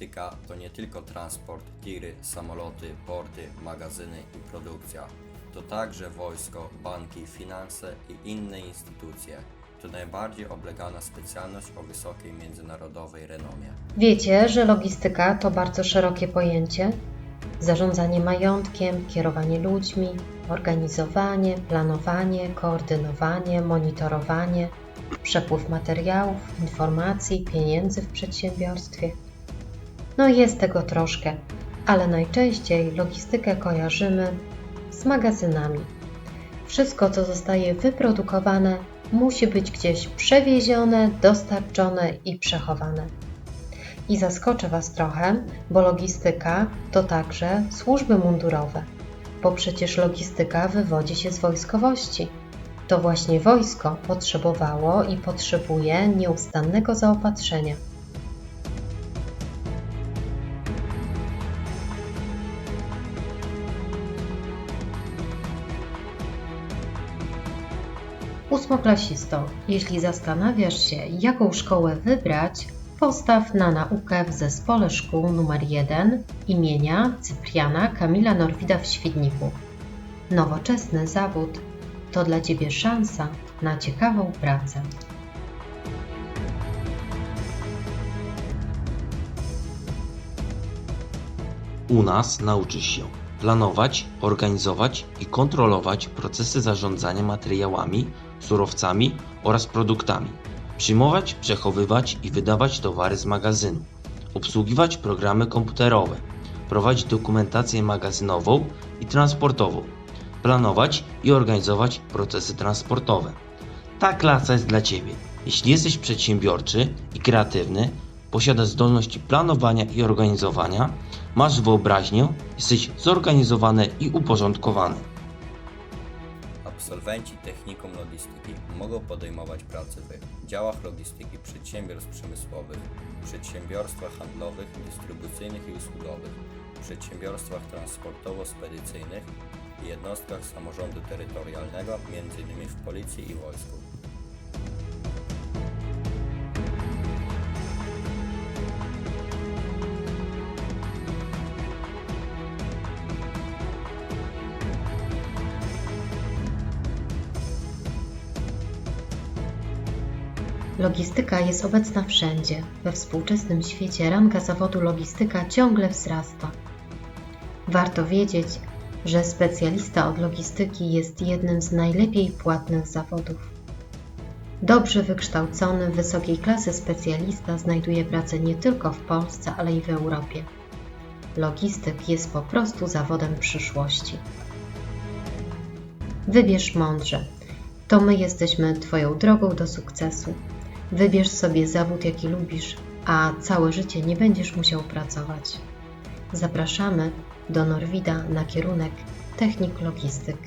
Logistyka to nie tylko transport, tiry, samoloty, porty, magazyny i produkcja. To także wojsko, banki, finanse i inne instytucje. To najbardziej oblegana specjalność o wysokiej międzynarodowej renomie. Wiecie, że logistyka to bardzo szerokie pojęcie? Zarządzanie majątkiem, kierowanie ludźmi, organizowanie, planowanie, koordynowanie, monitorowanie, przepływ materiałów, informacji, pieniędzy w przedsiębiorstwie. No jest tego troszkę, ale najczęściej logistykę kojarzymy z magazynami. Wszystko, co zostaje wyprodukowane, musi być gdzieś przewiezione, dostarczone i przechowane. I zaskoczę Was trochę, bo logistyka to także służby mundurowe, bo przecież logistyka wywodzi się z wojskowości. To właśnie wojsko potrzebowało i potrzebuje nieustannego zaopatrzenia. Ósmoklasisto, jeśli zastanawiasz się, jaką szkołę wybrać, postaw na naukę w zespole szkół nr 1 imienia Cypriana Kamila Norwida w Świdniku. Nowoczesny zawód to dla Ciebie szansa na ciekawą pracę. U nas nauczysz się planować, organizować i kontrolować procesy zarządzania materiałami, surowcami oraz produktami, przyjmować, przechowywać i wydawać towary z magazynu, obsługiwać programy komputerowe, prowadzić dokumentację magazynową i transportową, planować i organizować procesy transportowe. Ta klasa jest dla Ciebie. Jeśli jesteś przedsiębiorczy i kreatywny, posiadasz zdolności planowania i organizowania, masz wyobraźnię, jesteś zorganizowany i uporządkowany. Absolwenci technikum logistyki mogą podejmować pracę w działach logistyki przedsiębiorstw przemysłowych, przedsiębiorstwach handlowych, dystrybucyjnych i usługowych, przedsiębiorstwach transportowo-spedycyjnych i jednostkach samorządu terytorialnego, m.in. w policji i wojsku. Logistyka jest obecna wszędzie. We współczesnym świecie ranga zawodu logistyka ciągle wzrasta. Warto wiedzieć, że specjalista od logistyki jest jednym z najlepiej płatnych zawodów. Dobrze wykształcony, wysokiej klasy specjalista znajduje pracę nie tylko w Polsce, ale i w Europie. Logistyk jest po prostu zawodem przyszłości. Wybierz mądrze. To my jesteśmy Twoją drogą do sukcesu. Wybierz sobie zawód, jaki lubisz, a całe życie nie będziesz musiał pracować. Zapraszamy do Norwida na kierunek Technik Logistyk.